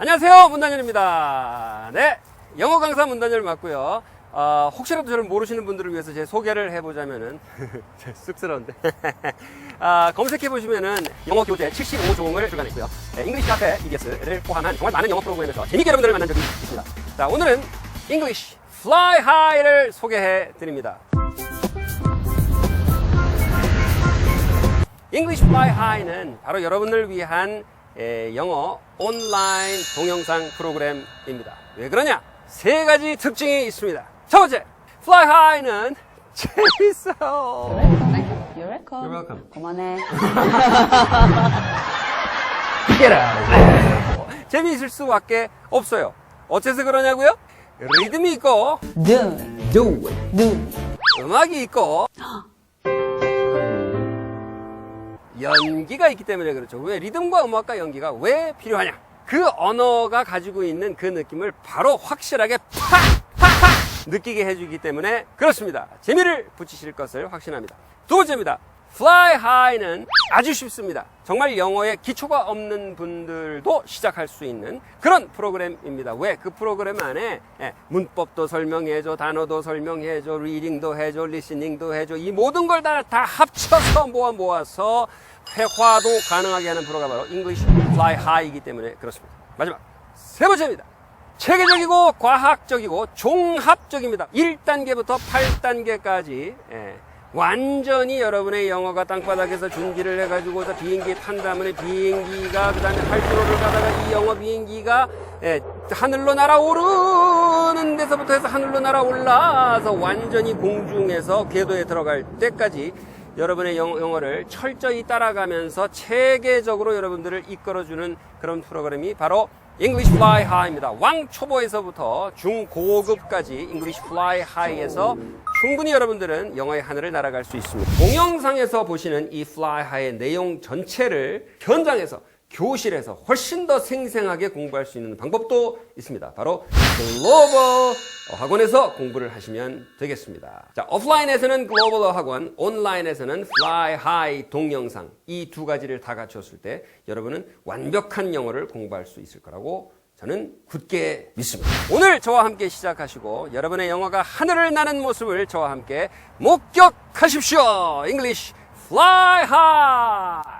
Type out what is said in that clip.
안녕하세요 문단열입니다. 네 영어 강사 문단열 맞고요. 어, 혹시라도 저를 모르시는 분들을 위해서 제 소개를 해보자면은 제 쑥스러운데. 아, 검색해 보시면은 영어 교재 75종을 출간했고요. 네, 잉글리시 카페 EBS를 포함한 정말 많은 영어 프로그램에서 재미있게 여러분들을 만난 적이 있습니다. 자 오늘은 잉글리시 Fly High를 소개해 드립니다. English Fly High는 바로 여러분을 위한 에, 영어 온라인 동영상 프로그램입니다. 왜 그러냐? 세 가지 특징이 있습니다. 첫 번째, Fly High는 재밌어요. You're welcome. You're welcome. 그만해. Get out. 재미있을 수밖에 없어요. 어째서 그러냐고요? 리듬이 있고, Do. do, Do. 음악이 있고, 연기가 있기 때문에 그렇죠. 왜 리듬과 음악과 연기가 왜 필요하냐? 그 언어가 가지고 있는 그 느낌을 바로 확실하게 팍 팍 팍 느끼게 해주기 때문에 그렇습니다. 재미를 붙이실 것을 확신합니다. 두 번째입니다. Fly High는 아주 쉽습니다. 정말 영어에 기초가 없는 분들도 시작할 수 있는 그런 프로그램입니다. 왜? 그 프로그램 안에 예, 문법도 설명해줘, 단어도 설명해줘, 리딩도 해줘, 리스닝도 해줘, 이 모든 걸 다 다 합쳐서 모아 모아서 회화도 가능하게 하는 프로가 바로 English Fly High이기 때문에 그렇습니다. 마지막 세 번째입니다. 체계적이고 과학적이고 종합적입니다. 1단계부터 8단계까지 완전히 여러분의 영어가 땅바닥에서 준비를 해가지고 다 비행기에 탄 다음에 비행기가 그 다음에 활주로를 가다가 이 영어 비행기가 예, 하늘로 날아오르는 데서부터 해서 하늘로 날아올라서 완전히 공중에서 궤도에 들어갈 때까지 여러분의 영- 영어를 철저히 따라가면서 체계적으로 여러분들을 이끌어주는 그런 프로그램이 바로 English Fly High입니다. 왕초보에서부터 중고급까지 English Fly High에서 충분히 여러분들은 영어의 하늘을 날아갈 수 있습니다. 동영상에서 보시는 이 Fly High의 내용 전체를 현장에서 교실에서 훨씬 더 생생하게 공부할 수 있는 방법도 있습니다. 바로 글로벌 학원에서 공부를 하시면 되겠습니다. 자, 오프라인에서는 글로벌 학원, 온라인에서는 Fly High 동영상 이 두 가지를 다 갖췄을 때 여러분은 완벽한 영어를 공부할 수 있을 거라고 저는 굳게 믿습니다. 오늘 저와 함께 시작하시고 여러분의 영어가 하늘을 나는 모습을 저와 함께 목격하십시오. English Fly High!